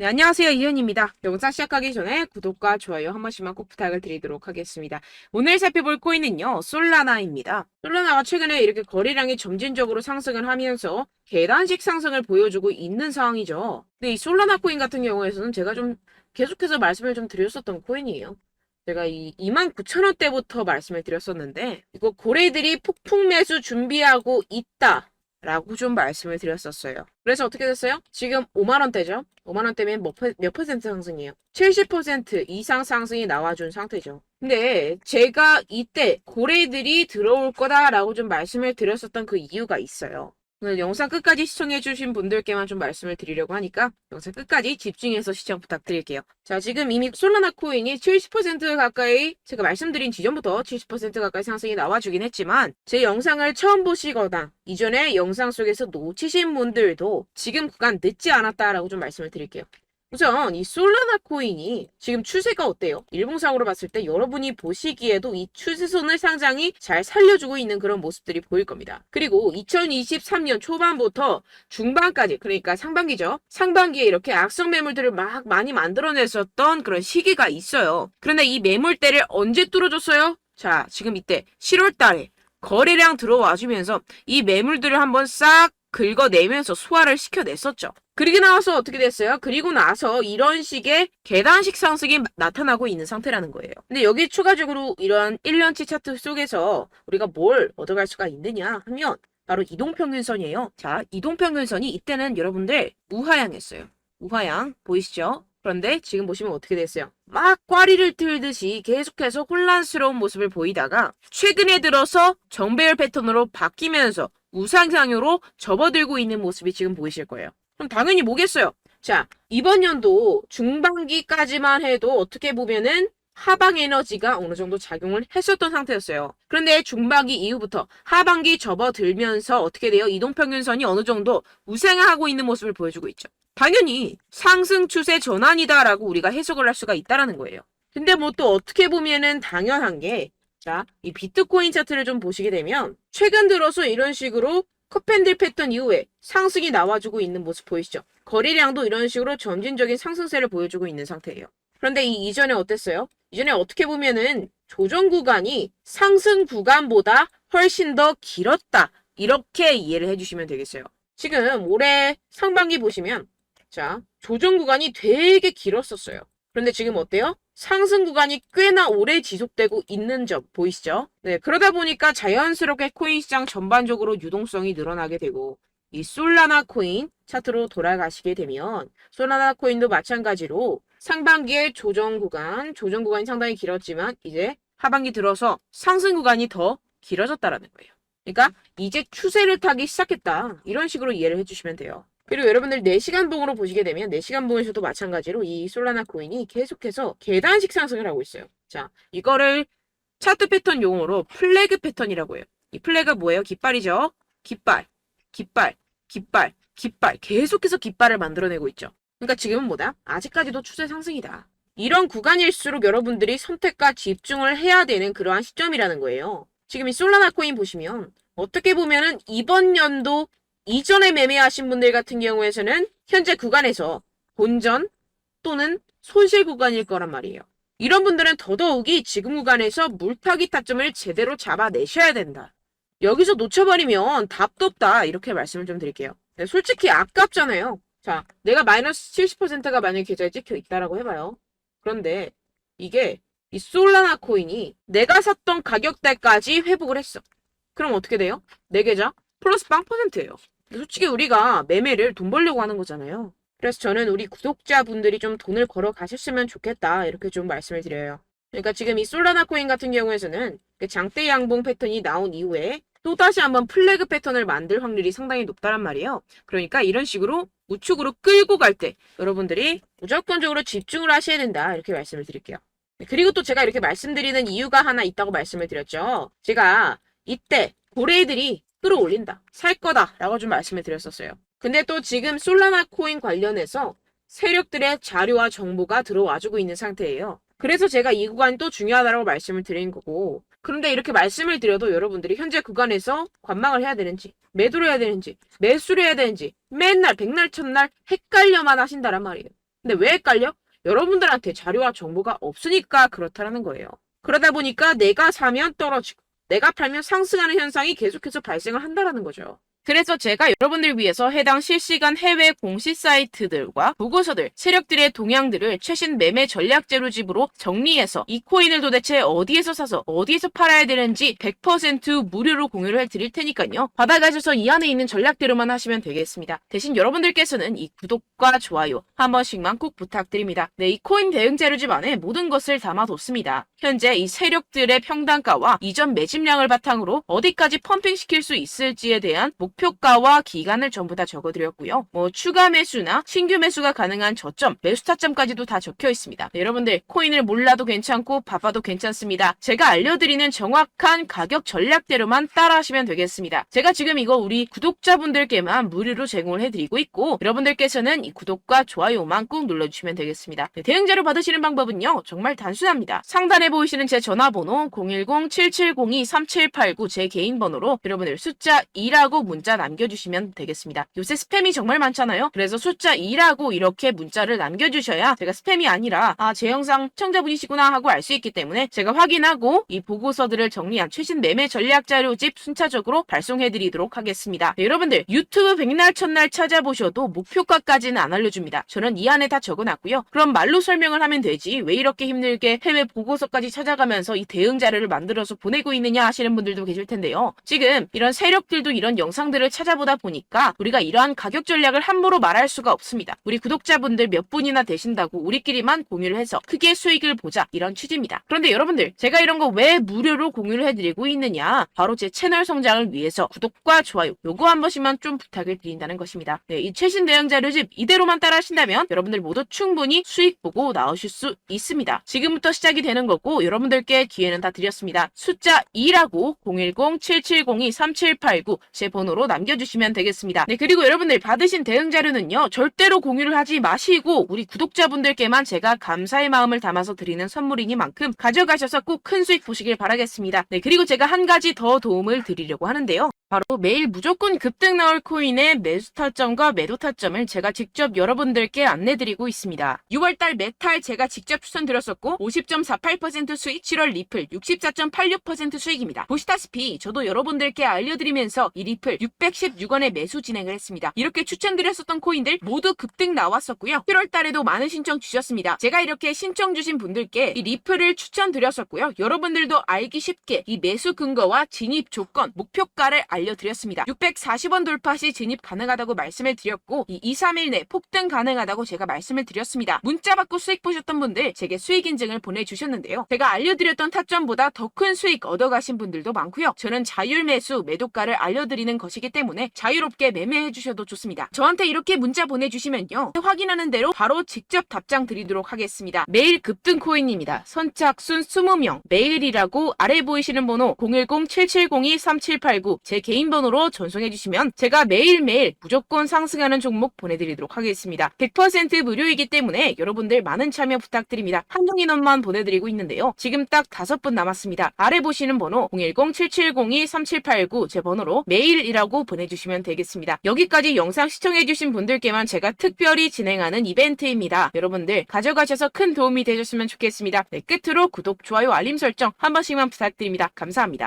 네, 안녕하세요. 이현입니다. 영상 시작하기 전에 구독과 좋아요 한 번씩만 꼭 부탁을 드리도록 하겠습니다. 오늘 살펴볼 코인은요, 솔라나입니다. 솔라나가 최근에 이렇게 거래량이 점진적으로 상승을 하면서 계단식 상승을 보여주고 있는 상황이죠. 근데 이 솔라나 코인 같은 경우에서는 제가 좀 계속해서 말씀을 좀 드렸었던 코인이에요. 제가 이 29,000원대부터 말씀을 드렸었는데, 이거 고래들이 폭풍 매수 준비하고 있다. 라고 좀 말씀을 드렸었어요. 그래서 어떻게 됐어요? 지금 5만원대죠? 5만원대면 몇, 퍼- 몇 퍼센트 상승이에요? 70% 이상 상승이 나와준 상태죠. 근데 제가 이때 고래들이 들어올 거다라고 좀 말씀을 드렸었던 그 이유가 있어요. 오늘 영상 끝까지 시청해주신 분들께만 좀 말씀을 드리려고 하니까 영상 끝까지 집중해서 시청 부탁드릴게요. 자, 지금 이미 솔라나 코인이 70% 가까이 제가 말씀드린 지점부터 70% 가까이 상승이 나와주긴 했지만 제 영상을 처음 보시거나 이전에 영상 속에서 놓치신 분들도 지금 구간 늦지 않았다라고 좀 말씀을 드릴게요. 우선 이 솔라나 코인이 지금 추세가 어때요? 일봉상으로 봤을 때 여러분이 보시기에도 이 추세선을 상당히 잘 살려주고 있는 그런 모습들이 보일 겁니다. 그리고 2023년 초반부터 중반까지 그러니까 상반기죠. 상반기에 이렇게 악성 매물들을 막 많이 만들어냈었던 그런 시기가 있어요. 그런데 이 매물대를 언제 뚫어줬어요? 자, 지금 이때 7월 달에 거래량 들어와주면서 이 매물들을 한번 싹 긁어내면서 소화를 시켜냈었죠. 그리고 나와서 어떻게 됐어요? 그리고 나서 이런 식의 계단식 상승이 나타나고 있는 상태라는 거예요. 근데 여기 추가적으로 이러한 1년치 차트 속에서 우리가 뭘 얻어갈 수가 있느냐 하면 바로 이동평균선이에요. 자, 이동평균선이 이때는 여러분들 우하향했어요. 우하향 보이시죠? 그런데 지금 보시면 어떻게 됐어요? 막 꽈리를 틀듯이 계속해서 혼란스러운 모습을 보이다가 최근에 들어서 정배열 패턴으로 바뀌면서 우상향으로 접어들고 있는 모습이 지금 보이실 거예요. 그럼 당연히 뭐겠어요? 자, 이번 연도 중반기까지만 해도 어떻게 보면은 하방 에너지가 어느 정도 작용을 했었던 상태였어요. 그런데 중반기 이후부터 하반기 접어들면서 어떻게 돼요? 이동평균선이 어느 정도 우상하고 있는 모습을 보여주고 있죠. 당연히 상승 추세 전환이다라고 우리가 해석을 할 수가 있다라는 거예요. 근데 뭐 또 어떻게 보면은 당연한 게 자, 이 비트코인 차트를 좀 보시게 되면 최근 들어서 이런 식으로 컵핸들 패턴 이후에 상승이 나와주고 있는 모습 보이시죠? 거래량도 이런 식으로 점진적인 상승세를 보여주고 있는 상태예요. 그런데 이 이전에 어땠어요? 이전에 어떻게 보면은 조정 구간이 상승 구간보다 훨씬 더 길었다. 이렇게 이해를 해주시면 되겠어요. 지금 올해 상반기 보시면 자, 조정 구간이 되게 길었었어요. 그런데 지금 어때요? 상승 구간이 꽤나 오래 지속되고 있는 점 보이시죠? 네, 그러다 보니까 자연스럽게 코인 시장 전반적으로 유동성이 늘어나게 되고 이 솔라나 코인 차트로 돌아가시게 되면 솔라나 코인도 마찬가지로 상반기에 조정 구간, 조정 구간이 상당히 길었지만 이제 하반기 들어서 상승 구간이 더 길어졌다라는 거예요. 그러니까 이제 추세를 타기 시작했다. 이런 식으로 이해를 해주시면 돼요. 그리고 여러분들 4시간 봉으로 보시게 되면 4시간 봉에서도 마찬가지로 이 솔라나 코인이 계속해서 계단식 상승을 하고 있어요. 자, 이거를 차트 패턴 용어로 플래그 패턴이라고 해요. 이 플래그 뭐예요? 깃발이죠? 깃발, 깃발, 깃발, 깃발. 계속해서 깃발을 만들어내고 있죠. 그러니까 지금은 뭐다? 아직까지도 추세 상승이다. 이런 구간일수록 여러분들이 선택과 집중을 해야 되는 그러한 시점이라는 거예요. 지금 이 솔라나 코인 보시면 어떻게 보면은 이번 연도 이전에 매매하신 분들 같은 경우에서는 현재 구간에서 본전 또는 손실 구간일 거란 말이에요. 이런 분들은 더더욱이 지금 구간에서 물타기 타점을 제대로 잡아내셔야 된다. 여기서 놓쳐버리면 답도 없다. 이렇게 말씀을 좀 드릴게요. 네, 솔직히 아깝잖아요. 자, 내가 마이너스 70%가 만약에 계좌에 찍혀 있다라고 해봐요. 그런데 이게 이 솔라나 코인이 내가 샀던 가격대까지 회복을 했어. 그럼 어떻게 돼요? 내 계좌 플러스 빵 퍼센트예요. 솔직히 우리가 매매를 돈 벌려고 하는 거잖아요. 그래서 저는 우리 구독자분들이 좀 돈을 걸어 가셨으면 좋겠다. 이렇게 좀 말씀을 드려요. 그러니까 지금 이 솔라나 코인 같은 경우에서는 그 장대 양봉 패턴이 나온 이후에 또다시 한번 플래그 패턴을 만들 확률이 상당히 높다란 말이에요. 그러니까 이런 식으로 우측으로 끌고 갈 때 여러분들이 무조건적으로 집중을 하셔야 된다. 이렇게 말씀을 드릴게요. 네, 그리고 또 제가 이렇게 말씀드리는 이유가 하나 있다고 말씀을 드렸죠. 제가 이때 고래들이 끌어올린다. 살 거다. 라고 좀 말씀을 드렸었어요. 근데 또 지금 솔라나 코인 관련해서 세력들의 자료와 정보가 들어와주고 있는 상태예요. 그래서 제가 이 구간이 또 중요하다고 말씀을 드린 거고. 그런데 이렇게 말씀을 드려도 여러분들이 현재 구간에서 관망을 해야 되는지, 매도를 해야 되는지, 매수를 해야 되는지, 맨날 백날 첫날 헷갈려만 하신다란 말이에요. 근데 왜 헷갈려? 여러분들한테 자료와 정보가 없으니까 그렇다라는 거예요. 그러다 보니까 내가 사면 떨어지고 내가 팔면 상승하는 현상이 계속해서 발생을 한다라는 거죠. 그래서 제가 여러분들 위해서 해당 실시간 해외 공시 사이트들과 보고서들, 세력들의 동향들을 최신 매매 전략 재료집으로 정리해서 이 코인을 도대체 어디에서 사서 어디에서 팔아야 되는지 100% 무료로 공유를 해드릴 테니까요. 받아가셔서 이 안에 있는 전략대로만 하시면 되겠습니다. 대신 여러분들께서는 이 구독과 좋아요 한 번씩만 꼭 부탁드립니다. 네, 이 코인 대응 재료집 안에 모든 것을 담아뒀습니다. 현재 이 세력들의 평단가와 이전 매집량을 바탕으로 어디까지 펌핑시킬 수 있을지에 대한 목 표가와 기간을 전부 다 적어드렸고요. 뭐 추가 매수나 신규 매수가 가능한 저점, 매수 타점까지도 다 적혀 있습니다. 네, 여러분들 코인을 몰라도 괜찮고 바빠도 괜찮습니다. 제가 알려드리는 정확한 가격 전략대로만 따라하시면 되겠습니다. 제가 지금 이거 우리 구독자분들께만 무료로 제공을 해드리고 있고 여러분들께서는 이 구독과 좋아요만 꾹 눌러주시면 되겠습니다. 네, 대응 자료 받으시는 방법은요 정말 단순합니다. 상단에 보이시는 제 전화번호 010-7702-3789 제 개인 번호로 여러분들 숫자 2라고 문자 남겨주시면 되겠습니다. 요새 스팸이 정말 많잖아요. 그래서 숫자 2라고 이렇게 문자를 남겨주셔야 제가 스팸이 아니라 아 제 영상 시청자분이시구나 하고 알 수 있기 때문에 제가 확인하고 이 보고서들을 정리한 최신 매매 전략 자료집 순차적으로 발송해드리도록 하겠습니다. 네, 여러분들 유튜브 백날 첫날 찾아보셔도 목표가까지는 안 알려줍니다. 저는 이 안에 다 적어놨고요. 그럼 말로 설명을 하면 되지 왜 이렇게 힘들게 해외 보고서까지 찾아가면서 이 대응 자료를 만들어서 보내고 있느냐 하시는 분들도 계실 텐데요. 지금 이런 세력들도 이런 영상 들을 찾아보다 보니까 우리가 이러한 가격 전략을 함부로 말할 수가 없습니다. 우리 구독자분들 몇 분이나 되신다고 우리끼리만 공유를 해서 크게 수익을 보자 이런 취지입니다. 그런데 여러분들 제가 이런 거 왜 무료로 공유를 해드리고 있느냐 바로 제 채널 성장을 위해서 구독과 좋아요 요거 한 번씩만 좀 부탁을 드린다는 것입니다. 네, 이 최신 대응 자료집 이대로만 따라 하신다면 여러분들 모두 충분히 수익 보고 나오실 수 있습니다. 지금부터 시작이 되는 거고 여러분들께 기회는 다 드렸습니다. 숫자 2라고 010-7702-3789 제 번호로 남겨주시면 되겠습니다. 네, 그리고 여러분들 받으신 대응 자료는요 절대로 공유를 하지 마시고 우리 구독자분들께만 제가 감사의 마음을 담아서 드리는 선물이니만큼 가져가셔서 꼭 큰 수익 보시길 바라겠습니다. 네, 그리고 제가 한 가지 더 도움을 드리려고 하는데요. 바로 매일 무조건 급등 나올 코인의 매수 타점과 매도 타점을 제가 직접 여러분들께 안내드리고 있습니다. 6월달 메탈 제가 직접 추천드렸었고 50.48% 수익, 7월 리플 64.86% 수익입니다. 보시다시피 저도 여러분들께 알려드리면서 이 리플 616원에 매수 진행을 했습니다. 이렇게 추천드렸었던 코인들 모두 급등 나왔었고요. 7월달에도 많은 신청 주셨습니다. 제가 이렇게 신청 주신 분들께 이 리플을 추천드렸었고요. 여러분들도 알기 쉽게 이 매수 근거와 진입 조건, 목표가를 알려드렸습니다. 640원 돌파 시 진입 가능하다고 말씀을 드렸고 이 2, 3일 내 폭등 가능하다고 제가 말씀을 드렸습니다. 문자 받고 수익 보셨던 분들 제게 수익 인증을 보내주셨는데요. 제가 알려드렸던 타점보다 더 큰 수익 얻어가신 분들도 많고요. 저는 자율 매수 매도가를 알려드리는 것이기 때문에 자유롭게 매매해 주셔도 좋습니다. 저한테 이렇게 문자 보내주시면요. 확인하는 대로 바로 직접 답장 드리도록 하겠습니다. 매일 급등 코인입니다. 선착순 20명 매일이라고 아래 보이시는 번호 010-7702-3789제 개인 번호로 전송해 주시면 제가 매일매일 무조건 상승하는 종목 보내드리도록 하겠습니다. 100% 무료이기 때문에 여러분들 많은 참여 부탁드립니다. 한정 인원만 보내드리고 있는데요. 지금 딱 다섯 분 남았습니다. 아래 보시는 번호 010-7702-3789 제 번호로 메일이라고 보내주시면 되겠습니다. 여기까지 영상 시청해주신 분들께만 제가 특별히 진행하는 이벤트입니다. 여러분들 가져가셔서 큰 도움이 되셨으면 좋겠습니다. 네, 끝으로 구독, 좋아요, 알림 설정 한 번씩만 부탁드립니다. 감사합니다.